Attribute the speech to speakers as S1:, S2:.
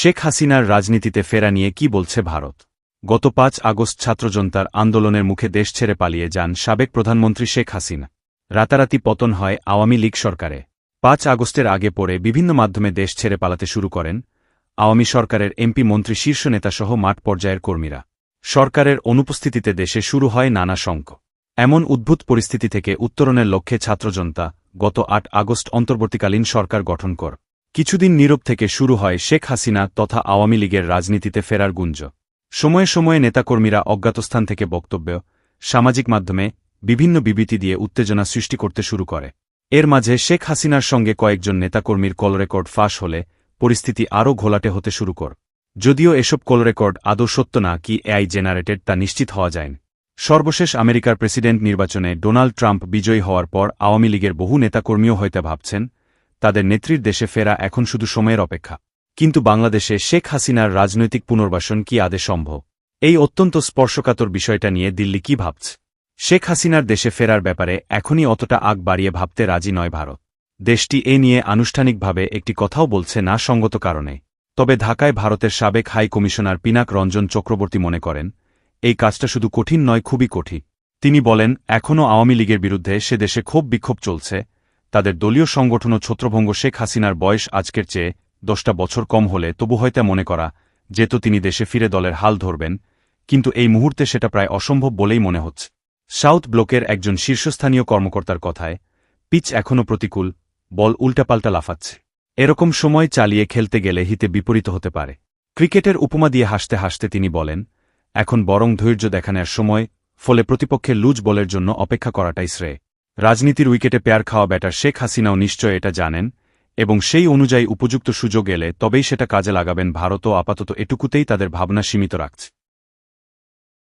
S1: শেখ হাসিনার রাজনীতিতে ফেরা নিয়ে কি বলছে ভারত? গত পাঁচ আগস্ট ছাত্রজনতার আন্দোলনের মুখে দেশ ছেড়ে পালিয়ে যান সাবেক প্রধানমন্ত্রী শেখ হাসিনা। রাতারাতি পতন হয় আওয়ামী লীগ সরকারে। পাঁচ আগস্টের আগে পরে বিভিন্ন মাধ্যমে দেশ ছেড়ে পালাতে শুরু করেন আওয়ামী সরকারের এমপি মন্ত্রী শীর্ষ নেতাসহ মাঠ পর্যায়ের কর্মীরা। সরকারের অনুপস্থিতিতে দেশে শুরু হয় নানা শঙ্ক। এমন উদ্ভূত পরিস্থিতি থেকে উত্তরণের লক্ষ্যে ছাত্রজনতা গত আট আগস্ট অন্তর্বর্তীকালীন সরকার গঠন কর কিছুদিন নীরব থেকে শুরু হয় শেখ হাসিনা তথা আওয়ামী লীগের রাজনীতিতে ফেরার গুঞ্জ। সময়ে সময়ে নেতাকর্মীরা অজ্ঞাতস্থান থেকে বক্তব্য, সামাজিক মাধ্যমে বিভিন্ন বিবৃতি দিয়ে উত্তেজনা সৃষ্টি করতে শুরু করে। এর মাঝে শেখ হাসিনার সঙ্গে কয়েকজন নেতাকর্মীর কল রেকর্ড ফাঁস হলে পরিস্থিতি আরও ঘোলাটে হতে শুরু কর। যদিও এসব কল রেকর্ড আদৌ সত্য না কি এআই জেনারেটেড তা নিশ্চিত হওয়া যায়নি। সর্বশেষ আমেরিকার প্রেসিডেন্ট নির্বাচনে ডোনাল্ড ট্রাম্প বিজয়ী হওয়ার পর আওয়ামী লীগের বহু নেতাকর্মীও হয়তো ভাবছেন তাদের নেত্রীর দেশে ফেরা এখন শুধু সময়ের অপেক্ষা। কিন্তু বাংলাদেশে শেখ হাসিনার রাজনৈতিক পুনর্বাসন কি আদে সম্ভব? এই অত্যন্ত স্পর্শকাতর বিষয়টা নিয়ে দিল্লি কি ভাবছে? শেখ হাসিনার দেশে ফেরার ব্যাপারে এখনই অতটা আগ বাড়িয়ে ভাবতে রাজি নয় ভারত। দেশটি এ নিয়ে আনুষ্ঠানিকভাবে একটি কথাও বলছে না সঙ্গত কারণে। তবে ঢাকায় ভারতের সাবেক হাই কমিশনার পিনাক রঞ্জন চক্রবর্তী মনে করেন, এই কাজটা শুধু কঠিন নয়, খুবই কঠিন। তিনি বলেন, এখনও আওয়ামী লীগের বিরুদ্ধে সে দেশে ক্ষোভ বিক্ষোভ চলছে তাদের দলীয় সংগঠন ও ছত্রভঙ্গ শেখ হাসিনার বয়স আজকের চেয়ে দশটা বছর কম হলে তবু হয়তো মনে করা যেত তিনি দেশে ফিরে দলের হাল ধরবেন, কিন্তু এই মুহূর্তে সেটা প্রায় অসম্ভব বলেই মনে হচ্ছে। সাউথ ব্লকের একজন শীর্ষস্থানীয় কর্মকর্তার কথায়, পিচ এখনও প্রতিকূল, বল উল্টাপাল্টা লাফাচ্ছে। এরকম সময় চালিয়ে খেলতে গেলে হিতে বিপরীত হতে পারে। ক্রিকেটের উপমা দিয়ে হাসতে হাসতে তিনি বলেন, এখন বরং ধৈর্য দেখানোর সময়, ফলে প্রতিপক্ষের লুজ বলের জন্য অপেক্ষা করাটাই শ্রেয়। রাজনীতির উইকেটে পেয়ার খাওয়া ব্যাটার শেখ হাসিনাও নিশ্চয় এটা জানেন, এবং সেই অনুযায়ী উপযুক্ত সুযোগ এলে তবেই সেটা কাজে লাগাবেন ভারতও আপাতত এটুকুতেই তাদের ভাবনা সীমিত রাখছে।